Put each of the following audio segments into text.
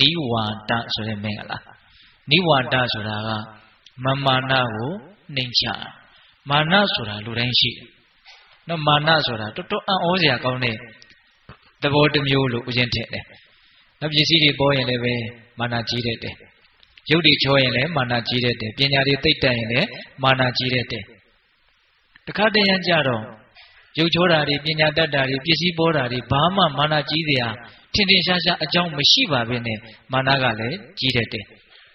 နိဝါဒဆိုတဲ့မင်္ဂလာနိဝါဒဆိုတာကမမာနကိုနှိမ်ချမာနဆိုတာလူတိုင်းရှိတယ်နော်မာနဆိုတာတော်တော်အံ့ဩစရာကောင်းတဲ့သဘောတစ်မျိုးလို့ဦးဇင်းထင်တယ်နော်ပစ္စည်းတွေပေါ်ရင်လည်းပဲမာနကြီးတတ်တယ်ရုပ်တွေချောရင်လည်းမာနကြီးတတ်တယ်ပညာတွေသိမ့်တတ်ရင်လည်းမာနကြီးတတ်တယ်တခါတည်းရန်ကြတော့ရုပ်ချောတာတွေပညာတတ်တာတွေပစ္စည်းပေါ်တာတွေဘာမှမာနကြီးစရာ ထင်ထင်ရှားရှားအကြောင်းမရှိပါဘဲနဲ့မာနကလည်းကြီးတတ်တယ်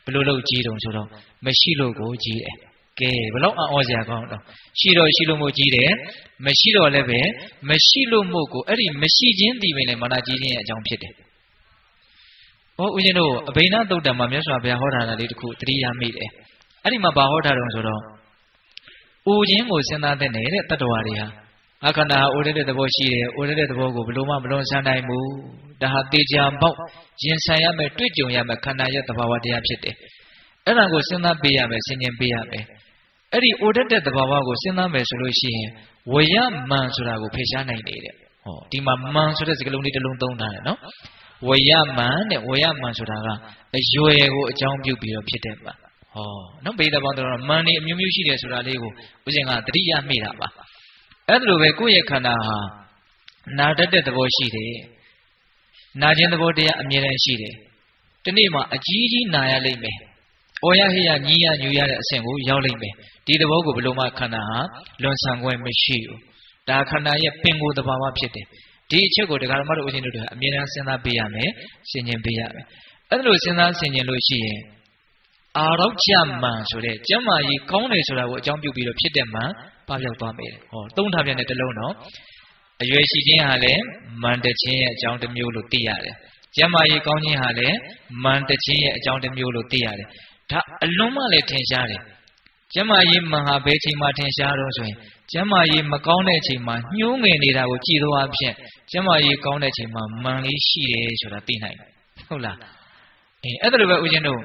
ဘလို့လို့ကြီးတုံဆိုတော့မရှိလို့ကိုကြီးတယ်ကဲဘလို့အော်စရာကောင်းတော့ရှိတော့ရှိလို့မို့ကြီးတယ်မရှိတော့လည်းပဲမရှိလို့မို့ကိုအဲ့ဒီမရှိခြင်းဒီပင်လည်းမာနကြီးခြင်းရဲ့အကြောင်းဖြစ်တယ်ဟောဦးဇင်းတို့အဘိဓသုတ်တံမှာမြတ်စွာဘုရားဟောထားတာလေးတခုတတိယမိတယ်အဲ့ဒီမှာဘာဟောထားတုံဆိုတော့ဦးခြင်းကိုစဉ်းစားတဲ့နေတဲ့တတ္တဝါတွေဟာ အခန္ဓာအိုရတဲ့သဘောရှိတယ်အိုရတဲ့သဘောကိုဘလို့မှမလွန်ဆန်းနိုင်ဘူးဒါဟာတေချာပေါက်ရင်ဆိုင်ရမယ်တွေ့ကြုံရမယ်ခန္ဓာရဲ့သဘာဝတရားဖြစ်တယ်အဲ့ဒါကိုစဉ်းစားပေးရမယ်ဆင်ခြင်ပေးရမယ်အဲ့ဒီအိုရတဲ့သဘာဝကိုစဉ်းစားမယ်ဆိုလို့ရှိရင်ဝရမန်ဆိုတာကိုဖေရှားနိုင်တယ်တဲ့ဟောဒီမှာမန်ဆိုတဲ့စကားလုံးလေးတစ်လုံးသုံးထားတယ်နော်ဝရမန်တဲ့ဝရမန်ဆိုတာကအရွယ်ကိုအကြောင်းပြုပြီးတော့ဖြစ်တဲ့ပါဟောနော်ဗေဒဘောင်းတော်မန်နေအမျိုးမျိုးရှိတယ်ဆိုတာလေးကိုဦးဇင်ကတတိယမိတာပါ အဲ့ဒါလိုပဲကိုယ့်ရဲ့ခန္ဓာဟာနာတတ်တဲ့သဘောရှိတယ်နာခြင်းသဘောတရားအမြဲတမ်းရှိတယ်ဒီနေ့မှာအကြီးကြီးနာရလိမ့်မယ်။အော်ရဟိယညီးရညူရတဲ့အဆင့်ကိုရောက်လိမ့်မယ်။ဒီသဘောကိုဘယ်လိုမှခန္ဓာဟာလွန်ဆန်ခွင့်မရှိဘူး။ဒါခန္ဓာရဲ့ပင်ကိုယ်သဘာဝဖြစ်တယ်။ဒီအချက်ကိုတရားဓမ္မတို့ဦးဇင်းတို့ကအမြဲတမ်းစဉ်းစားပေးရမယ်။ရှင်းကျင်ပေးရမယ်။အဲ့ဒါလိုစဉ်းစားဆင်ခြင်လို့ရှိရင်အာရောကျမှန်ဆိုတဲ့ကျမ်းမာရေးကောင်းတယ်ဆိုတာကိုအကြောင်းပြုပြီးတော့ဖြစ်တဲ့မှန် ပပျောက်သွားမယ်။ဟောသုံးထားပြန်တဲ့တလုံးတော့အရွယ်ရှိခြင်းဟာလည်းမန်တခြင်းရဲ့အကြောင်းတစ်မျိုးလို့သိရတယ်။ကျမ်းမာရေးကောင်းခြင်းဟာလည်းမန်တခြင်းရဲ့အကြောင်းတစ်မျိုးလို့သိရတယ်။ဒါအလွန်မှလည်းထင်ရှားတယ်။ကျမ်းမာရေးမန်ဟာဘယ်ချိန်မှထင်ရှားတော့ဆိုရင်ကျမ်းမာရေးမကောင်းတဲ့အချိန်မှာညှိုးငယ်နေတာကိုကြည်သောအဖြစ်ကျမ်းမာရေးကောင်းတဲ့အချိန်မှာမန်လေးရှိတယ်ဆိုတာသိနိုင်တယ်။ဟုတ်လား။အဲအဲ့ဒါလိုပဲဦးဇင်းတို့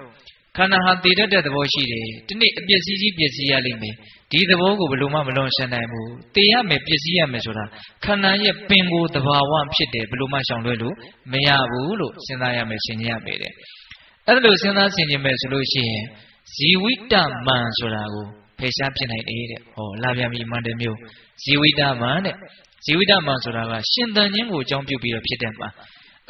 ခန္ဓာဟာတည်တတ်တဲ့သဘောရှိတယ်။ဒီနေ့အပျက်စီးကြီးပျက်စီးရလိမ့်မယ်။ဒီသဘောကိုဘယ်လိုမှမလွန်ဆန်နိုင်ဘူး။တည်ရမယ်ပျက်စီးရမယ်ဆိုတာခန္ဓာရဲ့ပင်ကိုယ်သဘာဝဖြစ်တယ်ဘယ်လိုမှရှောင်လွှဲလို့မရဘူးလို့စဉ်းစားရမယ်ရှင်းရမယ်တဲ့။အဲ့ဒါလိုစဉ်းစားဆင်ခြင်မယ်ဆိုလို့ရှိရင်ဇီဝိတမန်ဆိုတာကိုဖယ်ရှားဖြစ်နိုင်တယ်တဲ့။ဟောလာပြန်ပြီမန္တမျိုးဇီဝိတမန်တဲ့။ဇီဝိတမန်ဆိုတာကရှင်သန်ခြင်းကိုအကြောင်းပြုပြီးတော့ဖြစ်တဲ့မှာ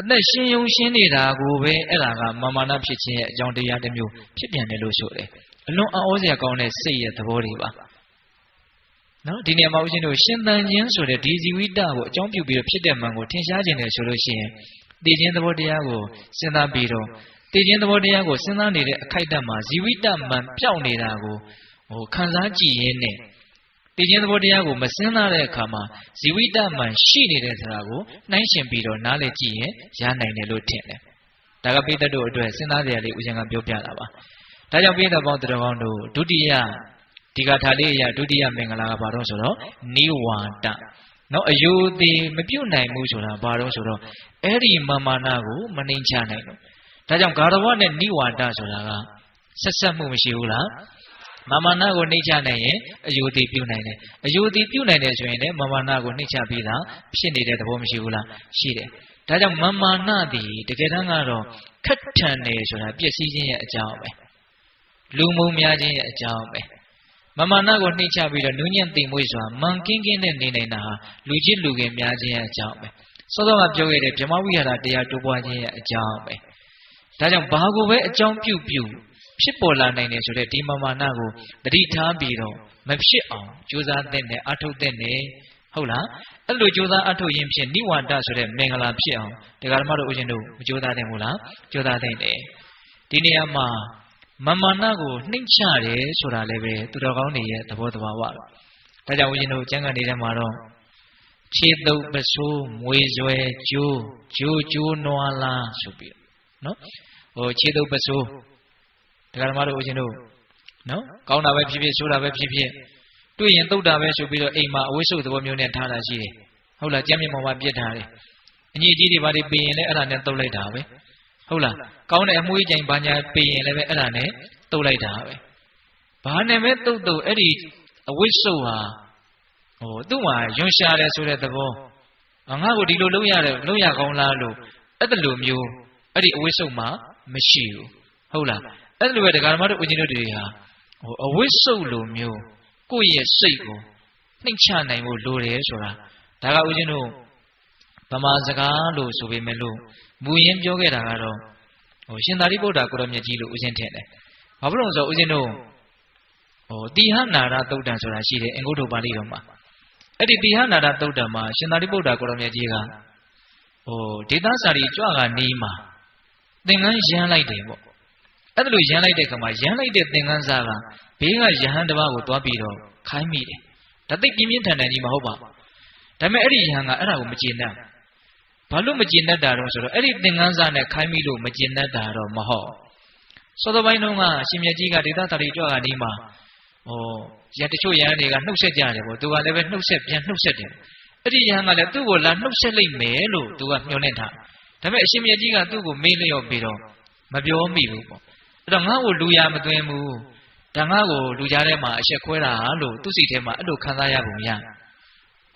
အသက်ရှင်ယုံရှင်းနေတာကိုပဲအဲ့ဒါကမာမာနဖြစ်ခြင်းရဲ့အကြောင်းတရားတစ်မျိုးဖြစ်ပြန်တယ်လို့ဆိုတယ်အလွန်အောစရာကောင်းတဲ့စိတ်ရဲ့သဘောတွေပါနော်ဒီနေရာမှာဦးဇင်းတို့ရှင်သန်ခြင်းဆိုတဲ့ဒီဇီဝိတကိုအကြောင်းပြုပြီးတော့ဖြစ်တဲ့မှန်ကိုထင်ရှားခြင်းတယ်ဆိုလို့ရှိရင်တည်ခြင်းသဘောတရားကိုစဉ်းစားပြီးတော့တည်ခြင်းသဘောတရားကိုစဉ်းစားနေတဲ့အခိုက်အတန့်မှာဇီဝိတမှန်ပြောက်နေတာကိုဟိုခံစားကြည့်ရင်းနဲ့ တည်ခြင်းသဘောတရားကိုမစင်းသားတဲ့အခါမှာဇီဝိတမှန်ရှိနေတဲ့ဆိုတာကိုနှိုင်းရှင်ပြီးတော့နားလည်ကြည့်ရင်ရနိုင်တယ်လို့ထင်တယ်။ဒါကပိဋကတို့အတွက်စဉ်းစားစရာလေးဦးဇင်ကပြောပြတာပါ။ဒါကြောင့်ပိဋကပေါင်းတော်ကောင်းတို့ဒုတိယဒီကထာလေးအရာဒုတိယမင်္ဂလာကဘာလို့ဆိုတော့နိဝါဒနော်အယုသေးမပြုတ်နိုင်ဘူးဆိုတာဘာလို့ဆိုတော့အဲ့ဒီမာမာနာကိုမနှိမ်ချနိုင်လို့ဒါကြောင့်ဂါရဝနဲ့နိဝါဒဆိုတာကဆက်ဆက်မှုမရှိဘူးလား မာမနာကိုနှိမ့်ချနိုင်ရင်အယုတိပြုနိုင်တယ်အယုတိပြုနိုင်တယ်ဆိုရင်လည်းမာမနာကိုနှိမ့်ချပြီးတာဖြစ်နေတဲ့သဘောမရှိဘူးလားရှိတယ်ဒါကြောင့်မာမနာသည်တကယ်တမ်းကတော့ခက်ထန်တယ်ဆိုတာပျက်စီးခြင်းရဲ့အကြောင်းပဲလူမုံများခြင်းရဲ့အကြောင်းပဲမမနာကိုနှိမ့်ချပြီးတော့နူးညံ့သိမ်မွေ့စွာမန်ကင်းကင်းနဲ့နေနိုင်တာဟာလူကြီးလူငယ်များခြင်းရဲ့အကြောင်းပဲစောစောကပြောခဲ့တဲ့ဗြဟ္မဝိဟာရတရားတိုးပွားခြင်းရဲ့အကြောင်းပဲဒါကြောင့်ဘာကိုပဲအကြောင်းပြုပြု ဖြစ်ပေါ်လာနိုင်တယ်ဆိုတဲ့ဒီမမာနကိုတတိထားပြီးတော့မဖြစ်အောင်ကြိုးစားတဲ့နဲ့အထုတ်တဲ့နဲ့ဟုတ်လားအဲ့လိုကြိုးစားအထုတ်ရင်ဖြင့်နိဝါဒဆိုတဲ့မင်္ဂလာဖြစ်အောင်တရားဓမ္မတို့ဦးဇင်းတို့မကြိုးစားတဲ့မို့လားကြိုးစားတဲ့နဲ့ဒီနေရာမှာမမာနကိုနှိမ့်ချတယ်ဆိုတာလည်းပဲသူတော်ကောင်းတွေရဲ့သဘောတဘာဝဒါကြောင့်ဦးဇင်းတို့ကျမ်းဂန်နေတဲ့မှာတော့ခြေတုပ်ပစိုးမွေဆွဲကျိုးကျိုးကျိုးနွားလားဆိုပြီးနော်ဟိုခြေတုပ်ပစိုး တရားဓမ္မတို့ဦးဇင်းတို့နော်ကောင်းတာပဲဖြစ်ဖြစ်ဆိုးတာပဲဖြစ်ဖြစ်တွေ့ရင်တုတ်တာပဲဆိုပြီးတော့အိမ်မှာအဝိစုသဘောမျိုးနဲ့ထားတာရှိတယ်ဟုတ်လားကြမ်းမြင့်ပေါ်မှာပြစ်ထားတယ်အညီကြီးတွေဘာတွေပြင်ရင်လည်းအဲ့ဒါနဲ့တုတ်လိုက်တာပဲဟုတ်လားကောင်းတဲ့အမွှေးကြိမ်ဘာညာပြင်ရင်လည်းပဲအဲ့ဒါနဲ့တုတ်လိုက်တာပဲဘာနဲ့ပဲတုတ်တုတ်အဲ့ဒီအဝိစုဟာဟိုသူ့မှာယွန်ရှာတယ်ဆိုတဲ့သဘောငါ့ကိုဒီလိုလုပ်ရတယ်လုပ်ရကောင်းလားလို့အဲ့ဒါလိုမျိုးအဲ့ဒီအဝိစုမှာမရှိဘူးဟုတ်လား အဲ့လိုပဲဒကာဓမ္မတို့ဦးဇင်းတို့တွေဟာဟိုအဝိစုလိုမျိုးကိုယ့်ရဲ့စိတ်ကိုနှိမ့်ချနိုင်ဖို့လိုတယ်ဆိုတာဒါကဦးဇင်းတို့ဗမာစကားလို့ဆိုပေမဲ့လို့မူရင်းပြောခဲ့တာကတော့ဟိုရှင်သာရိပုတ္တရာကိုရမြတ်ကြီးလို့ဦးဇင်းထင်တယ်ဘာဖြစ်လို့လဲဆိုတော့ဦးဇင်းတို့ဟိုတိဟနာရသုတ်တံဆိုတာရှိတယ်အင်္ဂုတ္တပါဠိတော်မှာအဲ့ဒီတိဟနာရသုတ်တံမှာရှင်သာရိပုတ္တရာကိုရမြတ်ကြီးကဟိုဒေသစာရီကြွကနေမှာသင်္ကန်းရမ်းလိုက်တယ်ပေါ့ အဲ့ဒါလိုရမ်းလိုက်တဲ့ခါမှာရမ်းလိုက်တဲ့သင်္ကန်းစားကဘေးကယဟန်တစ်ပါးကိုတွားပြီးတော့ခိုင်းမိတယ်ဒါသိပြင်းပြင်းထန်ထန်ကြီးမဟုတ်ပါဘူးဒါပေမဲ့အဲ့ဒီယဟန်ကအဲ့ဒါကိုမကျေနပ်ဘာလို့မကျေနပ်တာတော့ဆိုတော့အဲ့ဒီသင်္ကန်းစားနဲ့ခိုင်းမိလို့မကျေနပ်တာတော့မဟုတ်စောစောပိုင်းတုန်းကရှင်မြတ်ကြီးကဒေသတာရီကြွကနေမှာဟိုရတချို့ရဟန်းတွေကနှုတ်ဆက်ကြတယ်ပေါ့သူကလည်းပဲနှုတ်ဆက်ပြန်နှုတ်ဆက်တယ်အဲ့ဒီယဟန်ကလည်းသူ့ကိုလာနှုတ်ဆက်လိုက်မယ်လို့သူကမျှော်လင့်ထားဒါပေမဲ့အရှင်မြတ်ကြီးကသူ့ကိုမေးလျော့ပြီးတော့မပြောမိဘူးပေါ့ အဲ့တော့ငါ့ကိုလူရမသွင်းဘူးဒါငါ့ကိုလူကြားထဲမှာအရှက်ခွဲတာလို့သူ့စိတ်ထဲမှာအဲ့လိုခံစားရပုံရ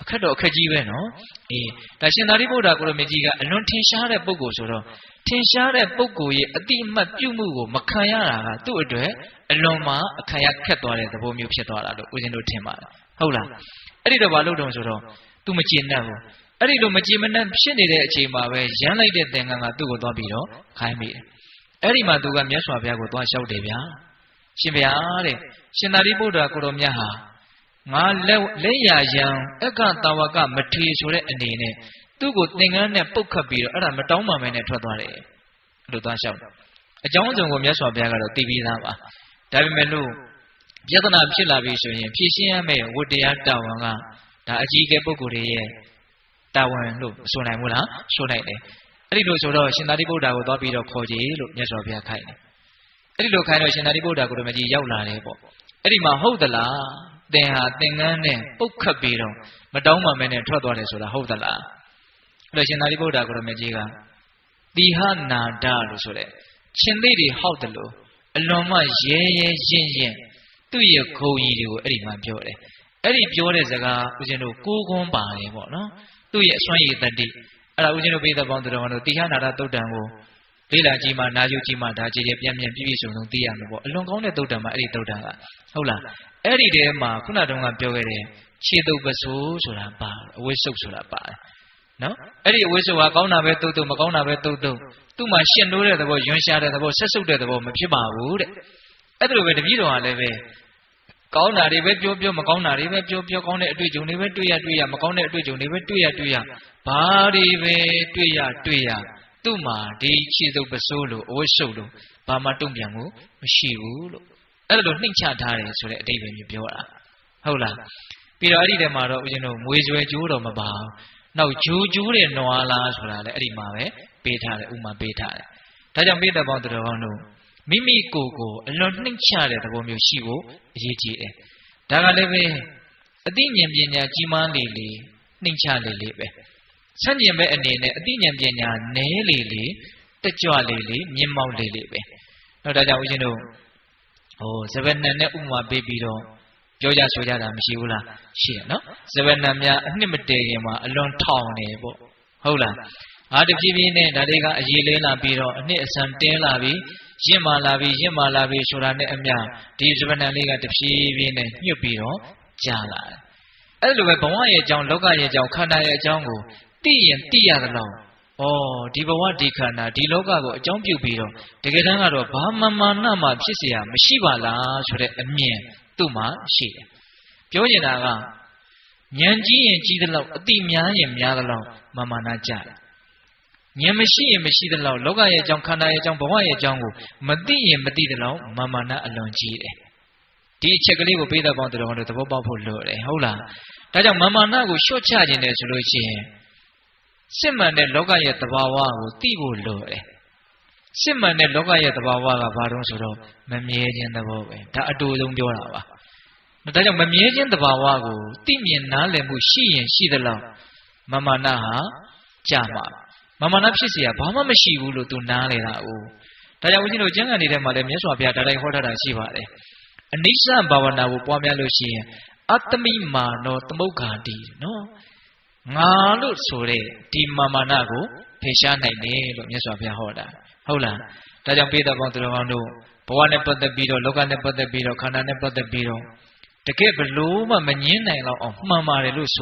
အခက်တော့အခက်ကြီးပဲနော်အေးဒါရှင်သာရိပုတ္တရာကိုရမကြီးကအလွန်ထင်ရှားတဲ့ပုဂ္ဂိုလ်ဆိုတော့ထင်ရှားတဲ့ပုဂ္ဂိုလ်ရဲ့အတိအမှတ်ပြုမှုကိုမခံရတာကသူ့အတွက်အလွန်မှအခံရခက်သွားတဲ့သဘောမျိုးဖြစ်သွားတာလို့ဦးဇင်းတို့ထင်ပါတယ်ဟုတ်လားအဲ့ဒီတော့ဘာလို့တုံဆိုတော့ तू မကျေနပ်ဘူးအဲ့ဒီလိုမကျေမနပ်ဖြစ်နေတဲ့အချိန်မှာပဲရမ်းလိုက်တဲ့သင်္ကန်းကသူ့ကိုသွားပြီးတော့ခိုင်းမိတယ် အဲ့ဒီမှာသူကမြတ်စွာဘုရားကိုသွားလျှောက်တယ်ဗျာရှင်ဘုရားတဲ့ရှင်သာရိပုတ္တရာကိုတော်မြတ်ဟာငါလက်လက်ရယံအကတာဝကမထေဆိုတဲ့အနေနဲ့သူ့ကိုသင်္ကန်းနဲ့ပုတ်ခတ်ပြီးတော့အဲ့ဒါမတောင်းပန်မဲနဲ့ထွက်သွားတယ်လို့သွားလျှောက်တယ်အကြောင်းစုံကိုမြတ်စွာဘုရားကတော့သိပြီးသားပါဒါပေမဲ့လို့ပြဿနာဖြစ်လာပြီဆိုရင်ဖြည့်ရှင်းရမယ့်ဝတ္တရားတာဝန်ကဒါအကြီးအကဲပုဂ္ဂိုလ်တွေရဲ့တာဝန်လို့ဆိုနိုင်ဘူးလားဆိုနိုင်တယ် အဲ့ဒီလိုဆိုတော့ရှင်သာရိပုတ္တရာကိုသွားပြီးတော့ခေါ်ကြည့်လို့မြတ်စွာဘုရားခိုင်းတယ်အဲ့ဒီလိုခိုင်းတော့ရှင်သာရိပုတ္တရာကိုရမကြီးရောက်လာတယ်ပေါ့အဲ့ဒီမှာဟုတ်သလားသင်ဟာသင်္ကန်းနဲ့ပုတ်ခတ်ပြီးတော့မတောင်းမှမဲနဲ့ထွက်သွားတယ်ဆိုတာဟုတ်သလားအဲ့တော့ရှင်သာရိပုတ္တရာကိုရမကြီးကတိဟနာဒလို့ဆိုတဲ့ရှင်သေးတွေဟောက်တယ်လို့အလွန်မှရဲရဲရင့်ရင့်သူ့ရဲ့ခုံကြီးတွေကိုအဲ့ဒီမှာပြောတယ်အဲ့ဒီပြောတဲ့စကားဦးဇင်းတို့ကိုးကွန်းပါတယ်ပေါ့နော်သူ့ရဲ့အစွမ်းရည်တတိ အဲ့ဒါဦးဇင်းတို့ပိဿပေါင်းသူတော်တို့တိဟနာဒသုတ်တံကိုလေးလာကြီးမှနာယူကြီးမှဒါကြည်ကြည်ပြန့်ပြန့်ပြည့်ပြည့်စုံစုံသိရမှာပေါ့အလွန်ကောင်းတဲ့သုတ်တံမှာအဲ့ဒီသုတ်တံကဟုတ်လားအဲ့ဒီထဲမှာခုနတုန်းကပြောခဲ့တဲ့ခြေတုပ်ပစိုးဆိုတာပါအဝိစုပ်ဆိုတာပါတယ်နော်အဲ့ဒီအဝိစုပ်ကကောင်းတာပဲတုတ်တုတ်မကောင်းတာပဲတုတ်တုတ်သူ့မှာရှင်းလို့တဲ့သဘောယွန်းရှားတဲ့သဘောဆက်ဆုပ်တဲ့သဘောမဖြစ်ပါဘူးတဲ့အဲ့ဒါလိုပဲတပည့်တော်ကလည်းပဲ ကောင်းတာတွေပဲပြောပြောမကောင်းတာတွေပဲပြောပြောကောင်းတဲ့အတွေ့အကြုံတွေပဲတွေ့ရတွေ့ရမကောင်းတဲ့အတွေ့အကြုံတွေပဲတွေ့ရတွေ့ရဘာတွေပဲတွေ့ရတွေ့ရသူ့မှာဒီခြေစုပ်ပစိုးလို့အဝတ်ရှုပ်လို့ဘာမှတုံ့ပြန်မှုမရှိဘူးလို့အဲ့လိုနှိမ့်ချထားတယ်ဆိုတဲ့အတိတ်ပဲမျိုးပြောတာဟုတ်လားပြီးတော့အဲ့ဒီထဲမှာတော့ဦးဇင်းတို့မွေးဆွဲကျိုးတော့မပါဘူးနောက်ဂျူးကျူးတဲ့နွားလားဆိုတာလည်းအဲ့ဒီမှာပဲပေးထားတယ်ဥမာပေးထားတယ်ဒါကြောင့်ပိဋကပေါင်းတော်ကောင်းတို့ မိမိကိုယ်ကိုအလွန်နှိမ့်ချတဲ့သဘောမျိုးရှိဖို့အရေးကြီးတယ်ဒါကလည်းပဲအသိဉာဏ်ပညာကြီးမားလေလေနှိမ့်ချလေလေပဲဆန့်ကျင်ဘက်အနေနဲ့အသိဉာဏ်ပညာနည်းလေလေတက်ကြွလေလေမြင့်မောက်လေလေပဲတော့ဒါကြောင့်ဦးဇင်းတို့ဟိုဇဗနန်နဲ့ဥမာပေးပြီးတော့ပြောကြဆိုကြတာမရှိဘူးလားရှိရနော်ဇဗနန်များအနှစ်မတည်ခင်မှာအလွန်ထောင်နေပေါ့ဟုတ်လားအားတဖြည်းဖြည်းနဲ့ဒါတွေကအရေးလေးလာပြီးတော့အနှစ်အဆန်တင်းလာပြီး ရင့်မာလာပြီးရင့်မာလာပြီးဆိုတာနဲ့အမျှဒီဇဗနန်လေးကတဖြည်းဖြည်းနဲ့ညှပ်ပြီးတော့ကြာလာတယ်အဲ့လိုပဲဘဝရဲ့အကြောင်းလောကရဲ့အကြောင်းခန္ဓာရဲ့အကြောင်းကိုသိရင်သိရသလောက်ဩဒီဘဝဒီခန္ဓာဒီလောကကိုအကြောင်းပြုပြီးတော့တကယ်တမ်းကတော့ဘာမှမာနမှဖြစ်เสียမရှိပါလားဆိုတဲ့အမြင်သူ့မှာရှိတယ်ပြောနေတာကဉာဏ်ကြီးရင်ကြီးသလောက်အတိများရင်များသလောက်မာမာနာကြတယ် ဉာဏ်မရှိရင်မရှိသလောက်လောကရဲ့အကြောင်းခန္ဓာရဲ့အကြောင်းဘဝရဲ့အကြောင်းကိုမသိရင်မသိသလောက်မာမာနာအလွန်ကြီးတယ်ဒီအချက်ကလေးကိုပေးတဲ့ပေါင်းတော်တို့သဘောပေါက်ဖို့လိုတယ်ဟုတ်လားဒါကြောင့်မာမာနာကိုလျှော့ချခြင်းတယ်ဆိုလို့ရှိရင်စစ်မှန်တဲ့လောကရဲ့သဘာဝကိုသိဖို့လိုတယ်စစ်မှန်တဲ့လောကရဲ့သဘာဝကဘာတုံးဆိုတော့မမြဲခြင်းသဘောပဲဒါအတူဆုံးပြောတာပါဒါကြောင့်မမြဲခြင်းသဘာဝကိုသိမြင်နားလည်မှုရှိရင်ရှိသလောက်မမနာဟာကြာမှာ မမနာဖြစ်เสียဘာမှမရှိဘူးလို့သူနားလေတာ哦ဒါကြောင့်ဦးဇင်းတို့ကျမ်းဂန်နေတဲ့မှာလည်းမြတ်စွာဘုရားဒါတိုင်းဟောထားတာရှိပါတယ်အနိစ္စဘာဝနာကိုပွားများလို့ရှိရင်အတ္တမိမာနောသမုဂ္ဂာတိနော်ငါလို့ဆိုတဲ့ဒီမာမာနကိုဖေရှားနိုင်တယ်လို့မြတ်စွာဘုရားဟောတာဟုတ်လား ဒါကြောင့်ပိဋကပေါင်းသူတော်ကောင်းတို့ဘဝနဲ့ပတ်သက်ပြီးတော့လောကနဲ့ပတ်သက်ပြီးတော့ခန္ဓာနဲ့ပတ်သက်ပြီးတော့တကယ်ဘလို့မှမငင်းနိုင်တော့အောင်မှန်ပါတယ်လို့